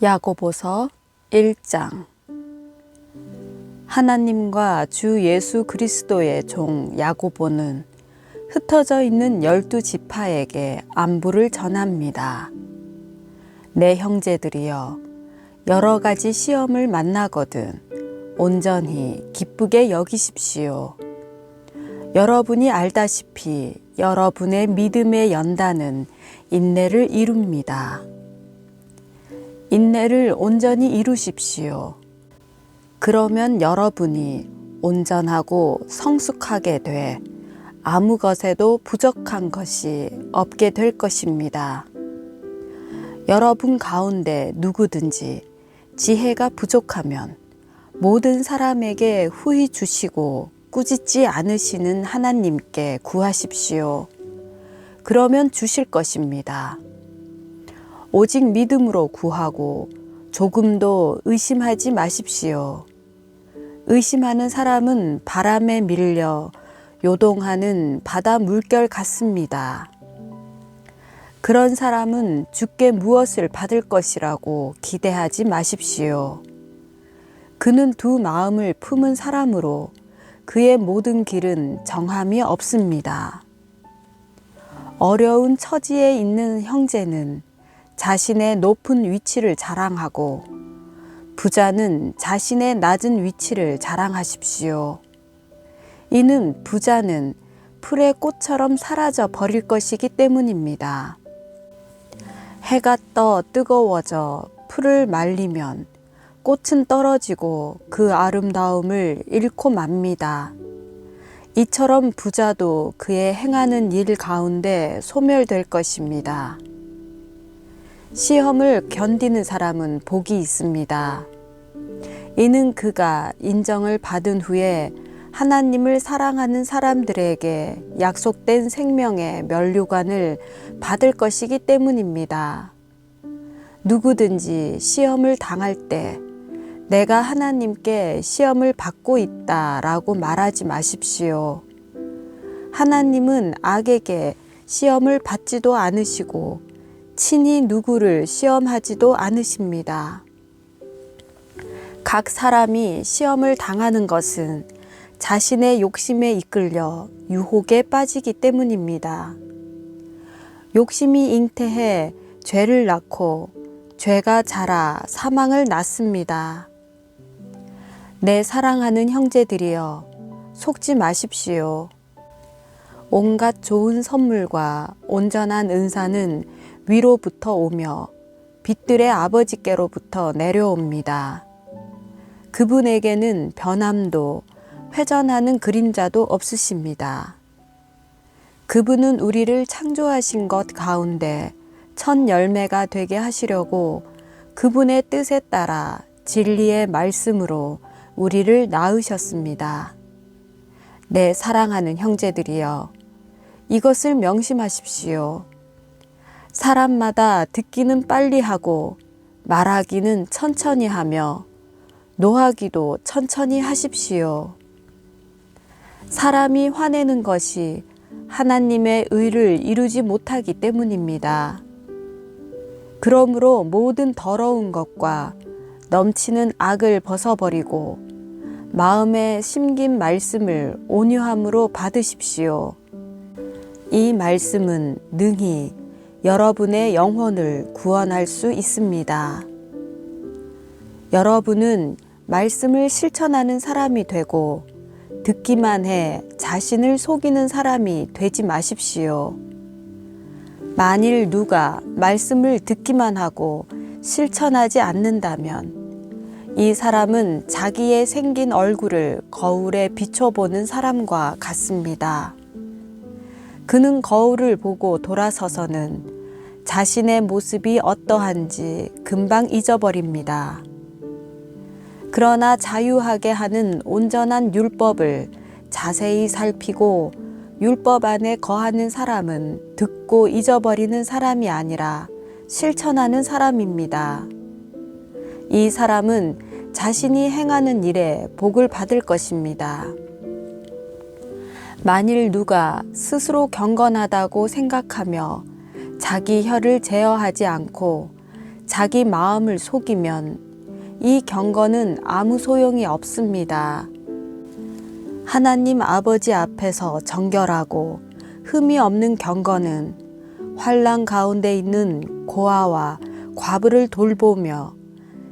야고보서 1장 하나님과 주 예수 그리스도의 종 야고보는 흩어져 있는 열두 지파에게 안부를 전합니다. 내 형제들이여 여러 가지 시험을 만나거든 온전히 기쁘게 여기십시오. 여러분이 알다시피 여러분의 믿음의 연단은 인내를 이룹니다. 인내를 온전히 이루십시오. 그러면 여러분이 온전하고 성숙하게 돼 아무 것에도 부족한 것이 없게 될 것입니다. 여러분 가운데 누구든지 지혜가 부족하면 모든 사람에게 후히 주시고 꾸짖지 않으시는 하나님께 구하십시오. 그러면 주실 것입니다. 오직 믿음으로 구하고 조금도 의심하지 마십시오. 의심하는 사람은 바람에 밀려 요동하는 바다 물결 같습니다. 그런 사람은 주께 무엇을 받을 것이라고 기대하지 마십시오. 그는 두 마음을 품은 사람으로 그의 모든 길은 정함이 없습니다. 어려운 처지에 있는 형제는 자신의 높은 위치를 자랑하고 부자는 자신의 낮은 위치를 자랑하십시오. 이는 부자는 풀의 꽃처럼 사라져 버릴 것이기 때문입니다. 해가 떠 뜨거워져 풀을 말리면 꽃은 떨어지고 그 아름다움을 잃고 맙니다. 이처럼 부자도 그의 행하는 일 가운데 소멸될 것입니다. 시험을 견디는 사람은 복이 있습니다. 이는 그가 인정을 받은 후에 하나님을 사랑하는 사람들에게 약속된 생명의 면류관을 받을 것이기 때문입니다. 누구든지 시험을 당할 때 내가 하나님께 시험을 받고 있다 라고 말하지 마십시오. 하나님은 악에게 시험을 받지도 않으시고 친히 누구를 시험하지도 않으십니다. 각 사람이 시험을 당하는 것은 자신의 욕심에 이끌려 유혹에 빠지기 때문입니다. 욕심이 잉태해 죄를 낳고 죄가 자라 사망을 낳습니다. 내 사랑하는 형제들이여 속지 마십시오. 온갖 좋은 선물과 온전한 은사는 위로부터 오며 빛들의 아버지께로부터 내려옵니다. 그분에게는 변함도 회전하는 그림자도 없으십니다. 그분은 우리를 창조하신 것 가운데 첫 열매가 되게 하시려고 그분의 뜻에 따라 진리의 말씀으로 우리를 낳으셨습니다. 내 사랑하는 형제들이여, 이것을 명심하십시오. 사람마다 듣기는 빨리 하고 말하기는 천천히 하며 노하기도 천천히 하십시오. 사람이 화내는 것이 하나님의 의를 이루지 못하기 때문입니다. 그러므로 모든 더러운 것과 넘치는 악을 벗어버리고 마음에 심긴 말씀을 온유함으로 받으십시오. 이 말씀은 능히 여러분의 영혼을 구원할 수 있습니다. 여러분은 말씀을 실천하는 사람이 되고 듣기만 해 자신을 속이는 사람이 되지 마십시오. 만일 누가 말씀을 듣기만 하고 실천하지 않는다면 이 사람은 자기의 생긴 얼굴을 거울에 비춰보는 사람과 같습니다. 그는 거울을 보고 돌아서서는 자신의 모습이 어떠한지 금방 잊어버립니다. 그러나 자유하게 하는 온전한 율법을 자세히 살피고 율법 안에 거하는 사람은 듣고 잊어버리는 사람이 아니라 실천하는 사람입니다. 이 사람은 자신이 행하는 일에 복을 받을 것입니다. 만일 누가 스스로 경건하다고 생각하며 자기 혀를 제어하지 않고 자기 마음을 속이면 이 경건은 아무 소용이 없습니다. 하나님 아버지 앞에서 정결하고 흠이 없는 경건은 환란 가운데 있는 고아와 과부를 돌보며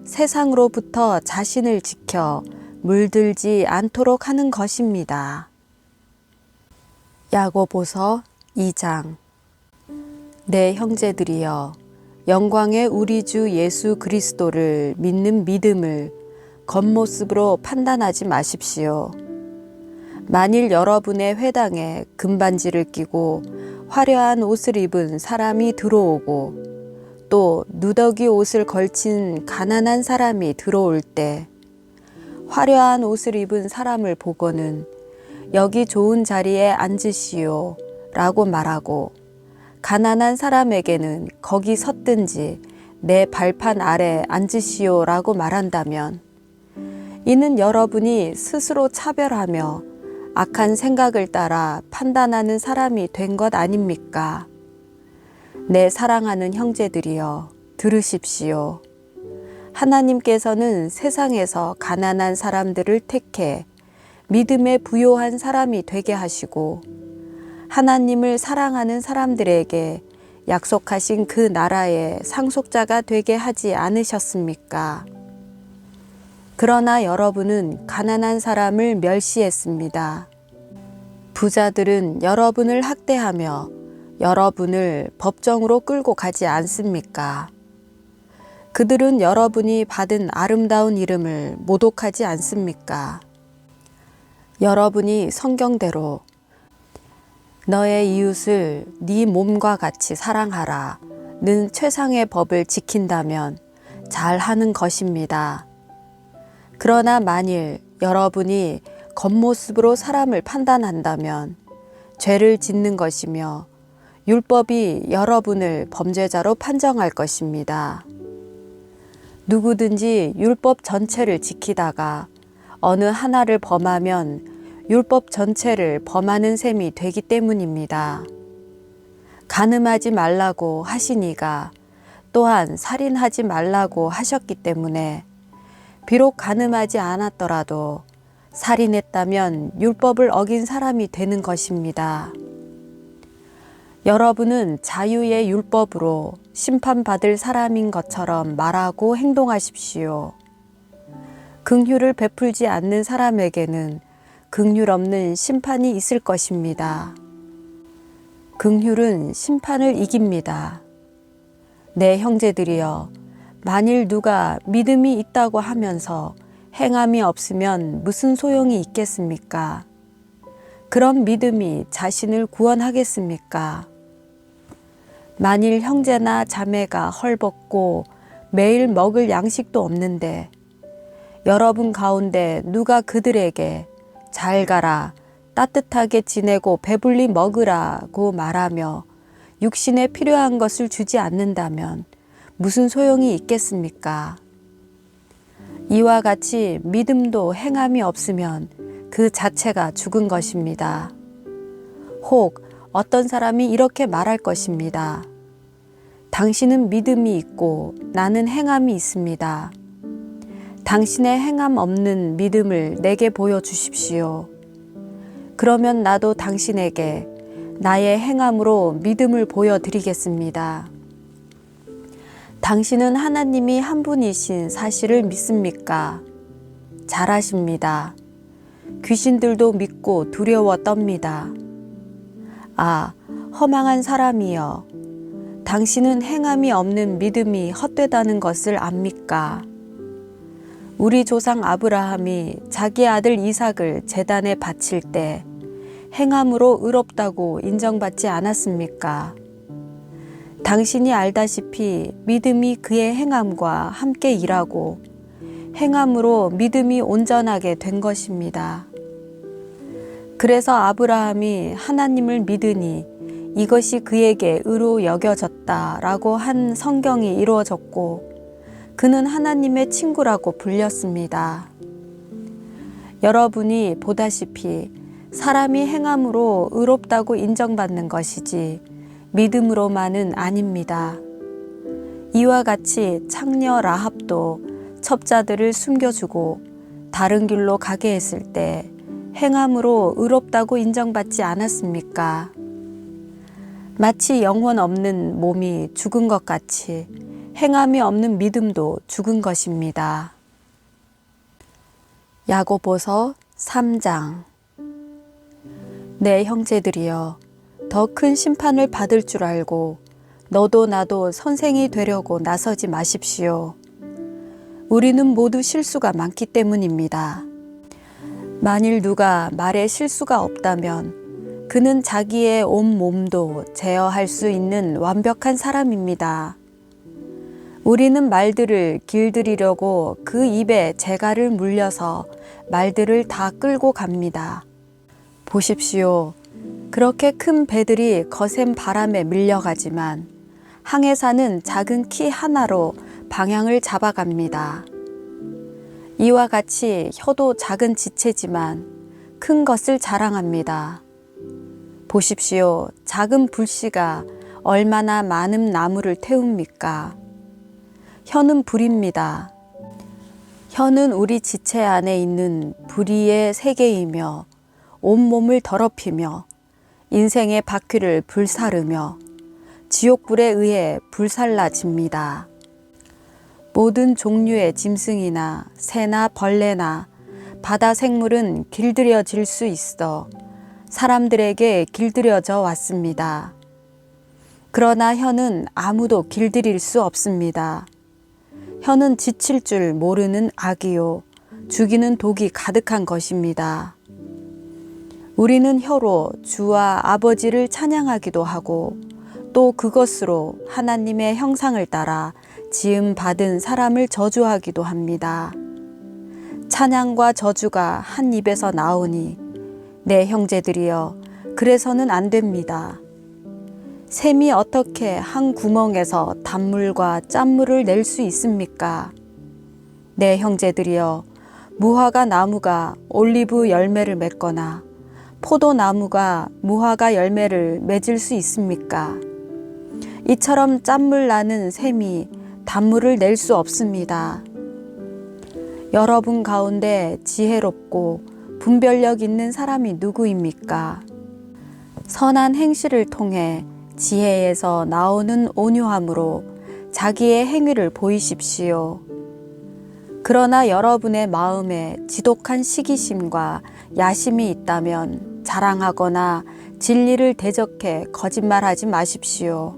세상으로부터 자신을 지켜 물들지 않도록 하는 것입니다. 야고보서 2장 내 형제들이여 영광의 우리 주 예수 그리스도를 믿는 믿음을 겉모습으로 판단하지 마십시오. 만일 여러분의 회당에 금반지를 끼고 화려한 옷을 입은 사람이 들어오고 또 누더기 옷을 걸친 가난한 사람이 들어올 때 화려한 옷을 입은 사람을 보고는 여기 좋은 자리에 앉으시오 라고 말하고 가난한 사람에게는 거기 섰든지 내 발판 아래 앉으시오 라고 말한다면 이는 여러분이 스스로 차별하며 악한 생각을 따라 판단하는 사람이 된 것 아닙니까? 내 사랑하는 형제들이여 들으십시오. 하나님께서는 세상에서 가난한 사람들을 택해 믿음에 부요한 사람이 되게 하시고 하나님을 사랑하는 사람들에게 약속하신 그 나라의 상속자가 되게 하지 않으셨습니까? 그러나 여러분은 가난한 사람을 멸시했습니다. 부자들은 여러분을 학대하며 여러분을 법정으로 끌고 가지 않습니까? 그들은 여러분이 받은 아름다운 이름을 모독하지 않습니까? 여러분이 성경대로 너의 이웃을 네 몸과 같이 사랑하라 는 최상의 법을 지킨다면 잘 하는 것입니다. 그러나 만일 여러분이 겉모습으로 사람을 판단한다면 죄를 짓는 것이며 율법이 여러분을 범죄자로 판정할 것입니다. 누구든지 율법 전체를 지키다가 어느 하나를 범하면 율법 전체를 범하는 셈이 되기 때문입니다. 가늠하지 말라고 하시니가 또한 살인하지 말라고 하셨기 때문에 비록 가늠하지 않았더라도 살인했다면 율법을 어긴 사람이 되는 것입니다. 여러분은 자유의 율법으로 심판받을 사람인 것처럼 말하고 행동하십시오. 긍휼을 베풀지 않는 사람에게는 긍휼 없는 심판이 있을 것입니다. 긍휼은 심판을 이깁니다. 내 형제들이여 만일 누가 믿음이 있다고 하면서 행함이 없으면 무슨 소용이 있겠습니까? 그런 믿음이 자신을 구원하겠습니까? 만일 형제나 자매가 헐벗고 매일 먹을 양식도 없는데 여러분 가운데 누가 그들에게 잘 가라 따뜻하게 지내고 배불리 먹으라고 말하며 육신에 필요한 것을 주지 않는다면 무슨 소용이 있겠습니까? 이와 같이 믿음도 행함이 없으면 그 자체가 죽은 것입니다. 혹 어떤 사람이 이렇게 말할 것입니다. 당신은 믿음이 있고 나는 행함이 있습니다. 당신의 행함 없는 믿음을 내게 보여주십시오. 그러면 나도 당신에게 나의 행함으로 믿음을 보여드리겠습니다. 당신은 하나님이 한 분이신 사실을 믿습니까? 잘하십니다. 귀신들도 믿고 두려워 떱니다. 아, 허망한 사람이여. 당신은 행함이 없는 믿음이 헛되다는 것을 압니까? 우리 조상 아브라함이 자기 아들 이삭을 재단에 바칠 때 행함으로 의롭다고 인정받지 않았습니까? 당신이 알다시피 믿음이 그의 행함과 함께 일하고 행함으로 믿음이 온전하게 된 것입니다. 그래서 아브라함이 하나님을 믿으니 이것이 그에게 의로 여겨졌다라고 한 성경이 이루어졌고 그는 하나님의 친구라고 불렸습니다. 여러분이 보다시피 사람이 행함으로 의롭다고 인정받는 것이지 믿음으로만은 아닙니다. 이와 같이 창녀 라합도 첩자들을 숨겨주고 다른 길로 가게 했을 때 행함으로 의롭다고 인정받지 않았습니까? 마치 영혼 없는 몸이 죽은 것 같이 행함이 없는 믿음도 죽은 것입니다. 야고보서 3장 내 형제들이여 더 큰 심판을 받을 줄 알고 너도 나도 선생이 되려고 나서지 마십시오. 우리는 모두 실수가 많기 때문입니다. 만일 누가 말에 실수가 없다면 그는 자기의 온 몸도 제어할 수 있는 완벽한 사람입니다. 우리는 말들을 길들이려고 그 입에 재갈을 물려서 말들을 다 끌고 갑니다. 보십시오. 그렇게 큰 배들이 거센 바람에 밀려가지만 항해사는 작은 키 하나로 방향을 잡아갑니다. 이와 같이 혀도 작은 지체지만 큰 것을 자랑합니다. 보십시오. 작은 불씨가 얼마나 많은 나무를 태웁니까? 혀는 불입니다. 혀는 우리 지체 안에 있는 불의의 세계이며 온몸을 더럽히며 인생의 바퀴를 불사르며 지옥불에 의해 불살라집니다. 모든 종류의 짐승이나 새나 벌레나 바다 생물은 길들여질 수 있어 사람들에게 길들여져 왔습니다. 그러나 혀는 아무도 길들일 수 없습니다. 혀는 지칠 줄 모르는 악이요. 죽이는 독이 가득한 것입니다. 우리는 혀로 주와 아버지를 찬양하기도 하고 또 그것으로 하나님의 형상을 따라 지음 받은 사람을 저주하기도 합니다. 찬양과 저주가 한 입에서 나오니 내 형제들이여 그래서는 안 됩니다. 샘이 어떻게 한 구멍에서 단물과 짠물을 낼 수 있습니까? 내 형제들이여 무화과 나무가 올리브 열매를 맺거나 포도나무가 무화과 열매를 맺을 수 있습니까? 이처럼 짠물 나는 샘이 단물을 낼 수 없습니다. 여러분 가운데 지혜롭고 분별력 있는 사람이 누구입니까? 선한 행실을 통해 지혜에서 나오는 온유함으로 자기의 행위를 보이십시오. 그러나 여러분의 마음에 지독한 시기심과 야심이 있다면 자랑하거나 진리를 대적해 거짓말하지 마십시오.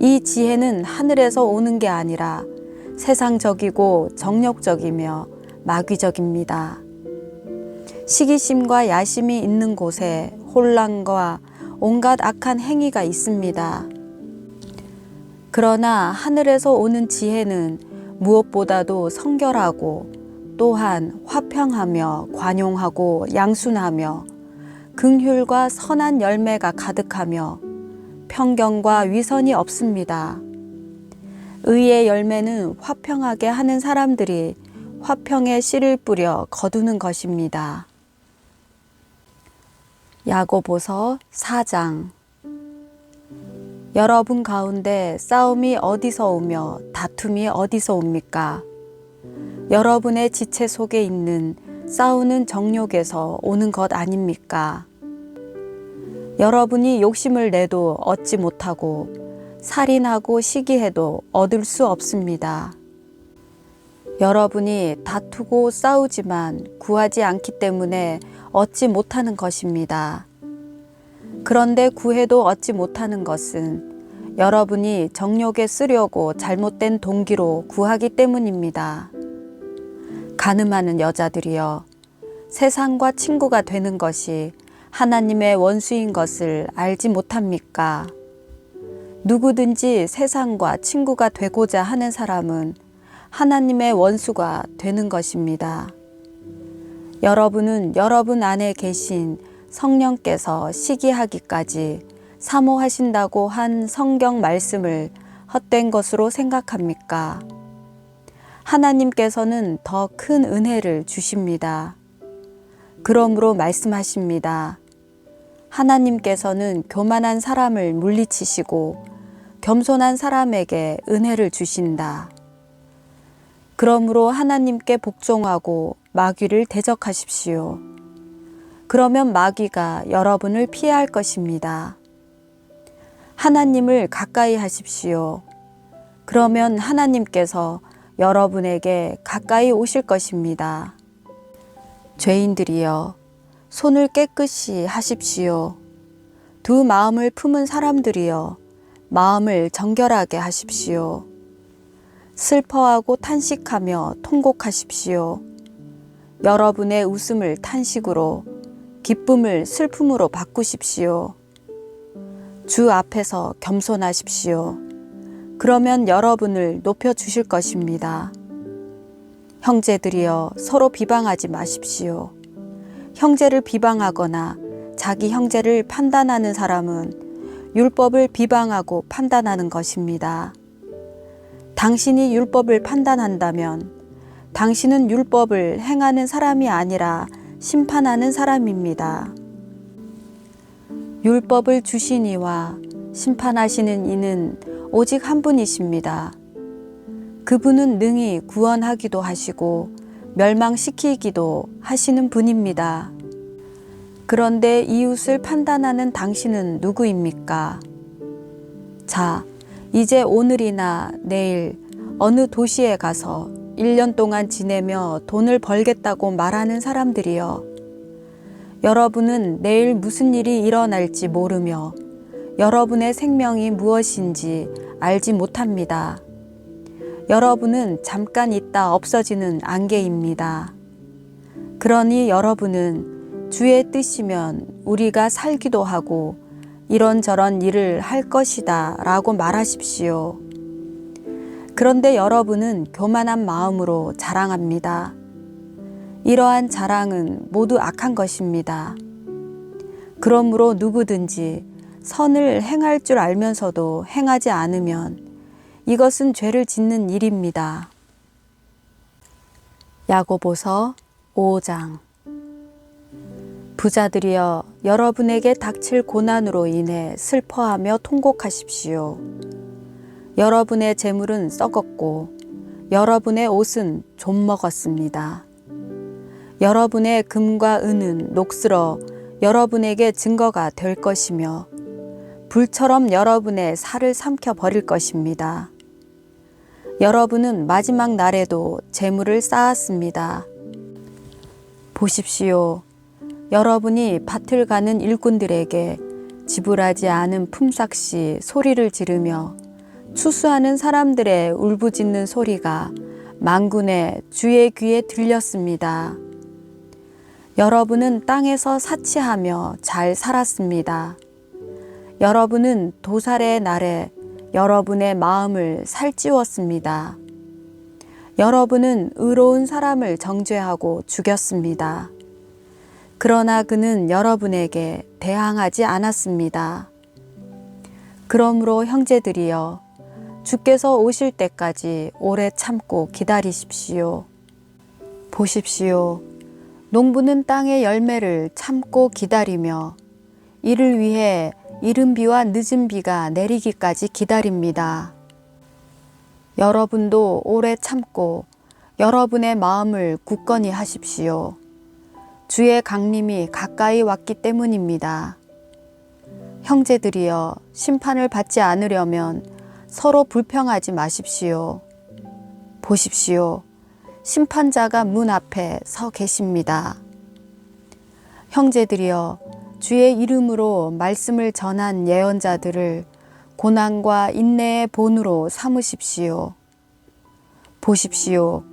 이 지혜는 하늘에서 오는 게 아니라 세상적이고 정력적이며 마귀적입니다. 시기심과 야심이 있는 곳에 혼란과 온갖 악한 행위가 있습니다. 그러나 하늘에서 오는 지혜는 무엇보다도 성결하고 또한 화평하며 관용하고 양순하며 긍휼과 선한 열매가 가득하며 편견과 위선이 없습니다. 의의 열매는 화평하게 하는 사람들이 화평의 씨를 뿌려 거두는 것입니다. 야고보서 4장 여러분 가운데 싸움이 어디서 오며 다툼이 어디서 옵니까? 여러분의 지체 속에 있는 싸우는 정욕에서 오는 것 아닙니까? 여러분이 욕심을 내도 얻지 못하고 살인하고 시기해도 얻을 수 없습니다. 여러분이 다투고 싸우지만 구하지 않기 때문에 얻지 못하는 것입니다. 그런데 구해도 얻지 못하는 것은 여러분이 정욕에 쓰려고 잘못된 동기로 구하기 때문입니다. 가늠하는 여자들이여 세상과 친구가 되는 것이 하나님의 원수인 것을 알지 못합니까? 누구든지 세상과 친구가 되고자 하는 사람은 하나님의 원수가 되는 것입니다. 여러분은 여러분 안에 계신 성령께서 시기하기까지 사모하신다고 한 성경 말씀을 헛된 것으로 생각합니까? 하나님께서는 더 큰 은혜를 주십니다. 그러므로 말씀하십니다. 하나님께서는 교만한 사람을 물리치시고 겸손한 사람에게 은혜를 주신다. 그러므로 하나님께 복종하고 마귀를 대적하십시오. 그러면 마귀가 여러분을 피할 것입니다. 하나님을 가까이 하십시오. 그러면 하나님께서 여러분에게 가까이 오실 것입니다. 죄인들이여, 손을 깨끗이 하십시오. 두 마음을 품은 사람들이여, 마음을 정결하게 하십시오. 슬퍼하고 탄식하며 통곡하십시오. 여러분의 웃음을 탄식으로, 기쁨을 슬픔으로 바꾸십시오. 주 앞에서 겸손하십시오. 그러면 여러분을 높여 주실 것입니다. 형제들이여 서로 비방하지 마십시오. 형제를 비방하거나 자기 형제를 판단하는 사람은 율법을 비방하고 판단하는 것입니다. 당신이 율법을 판단한다면 당신은 율법을 행하는 사람이 아니라 심판하는 사람입니다. 율법을 주신 이와 심판하시는 이는 오직 한 분이십니다. 그분은 능히 구원하기도 하시고 멸망시키기도 하시는 분입니다. 그런데 이웃을 판단하는 당신은 누구입니까? 자, 이제 오늘이나 내일 어느 도시에 가서 1년 동안 지내며 돈을 벌겠다고 말하는 사람들이여. 여러분은 내일 무슨 일이 일어날지 모르며 여러분의 생명이 무엇인지 알지 못합니다. 여러분은 잠깐 있다 없어지는 안개입니다. 그러니 여러분은 주의 뜻이면 우리가 살기도 하고 이런저런 일을 할 것이다 라고 말하십시오. 그런데 여러분은 교만한 마음으로 자랑합니다. 이러한 자랑은 모두 악한 것입니다. 그러므로 누구든지 선을 행할 줄 알면서도 행하지 않으면 이것은 죄를 짓는 일입니다. 야고보서 5장 부자들이여 여러분에게 닥칠 고난으로 인해 슬퍼하며 통곡하십시오. 여러분의 재물은 썩었고 여러분의 옷은 좀 먹었습니다. 여러분의 금과 은은 녹슬어 여러분에게 증거가 될 것이며 불처럼 여러분의 살을 삼켜 버릴 것입니다. 여러분은 마지막 날에도 재물을 쌓았습니다. 보십시오. 여러분이 밭을 가는 일꾼들에게 지불하지 않은 품삯이 소리를 지르며 추수하는 사람들의 울부짖는 소리가 망군의 주의 귀에 들렸습니다. 여러분은 땅에서 사치하며 잘 살았습니다. 여러분은 도살의 날에 여러분의 마음을 살찌웠습니다. 여러분은 의로운 사람을 정죄하고 죽였습니다. 그러나 그는 여러분에게 대항하지 않았습니다. 그러므로 형제들이여 주께서 오실 때까지 오래 참고 기다리십시오. 보십시오. 농부는 땅의 열매를 참고 기다리며 이를 위해 이른 비와 늦은 비가 내리기까지 기다립니다. 여러분도 오래 참고 여러분의 마음을 굳건히 하십시오. 주의 강림이 가까이 왔기 때문입니다. 형제들이여 심판을 받지 않으려면 서로 불평하지 마십시오. 보십시오. 심판자가 문 앞에 서 계십니다. 형제들이여 주의 이름으로 말씀을 전한 예언자들을 고난과 인내의 본으로 삼으십시오. 보십시오.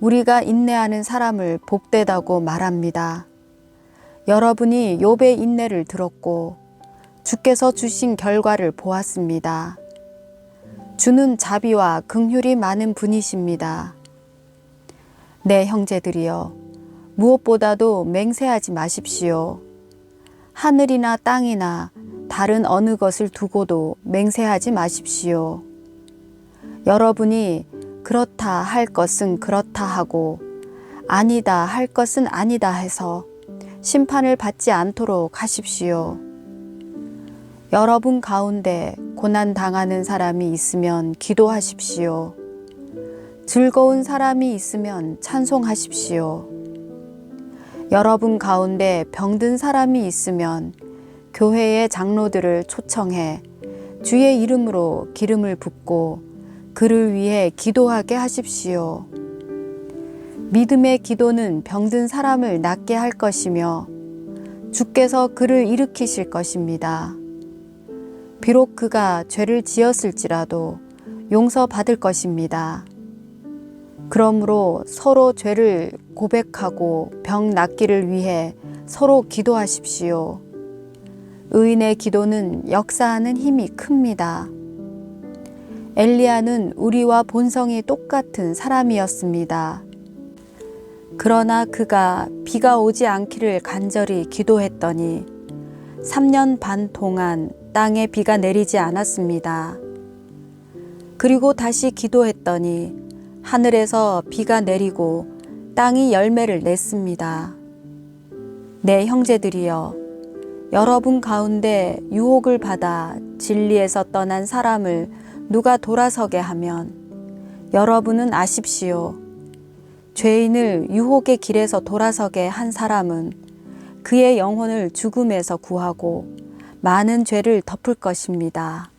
우리가 인내하는 사람을 복되다고 말합니다. 여러분이 욥의 인내를 들었고 주께서 주신 결과를 보았습니다. 주는 자비와 긍휼이 많은 분이십니다. 내 형제들이여 무엇보다도 맹세하지 마십시오. 하늘이나 땅이나 다른 어느 것을 두고도 맹세하지 마십시오. 여러분이 그렇다 할 것은 그렇다 하고 아니다 할 것은 아니다 해서 심판을 받지 않도록 하십시오. 여러분 가운데 고난 당하는 사람이 있으면 기도하십시오. 즐거운 사람이 있으면 찬송하십시오. 여러분 가운데 병든 사람이 있으면 교회의 장로들을 초청해 주의 이름으로 기름을 붓고 그를 위해 기도하게 하십시오. 믿음의 기도는 병든 사람을 낫게 할 것이며 주께서 그를 일으키실 것입니다. 비록 그가 죄를 지었을지라도 용서받을 것입니다. 그러므로 서로 죄를 고백하고 병 낫기를 위해 서로 기도하십시오. 의인의 기도는 역사하는 힘이 큽니다. 엘리야는 우리와 본성이 똑같은 사람이었습니다. 그러나 그가 비가 오지 않기를 간절히 기도했더니 3년 반 동안 땅에 비가 내리지 않았습니다. 그리고 다시 기도했더니 하늘에서 비가 내리고 땅이 열매를 냈습니다. 내 형제들이여, 여러분 가운데 유혹을 받아 진리에서 떠난 사람을 누가 돌아서게 하면 여러분은 아십시오. 죄인을 유혹의 길에서 돌아서게 한 사람은 그의 영혼을 죽음에서 구하고 많은 죄를 덮을 것입니다.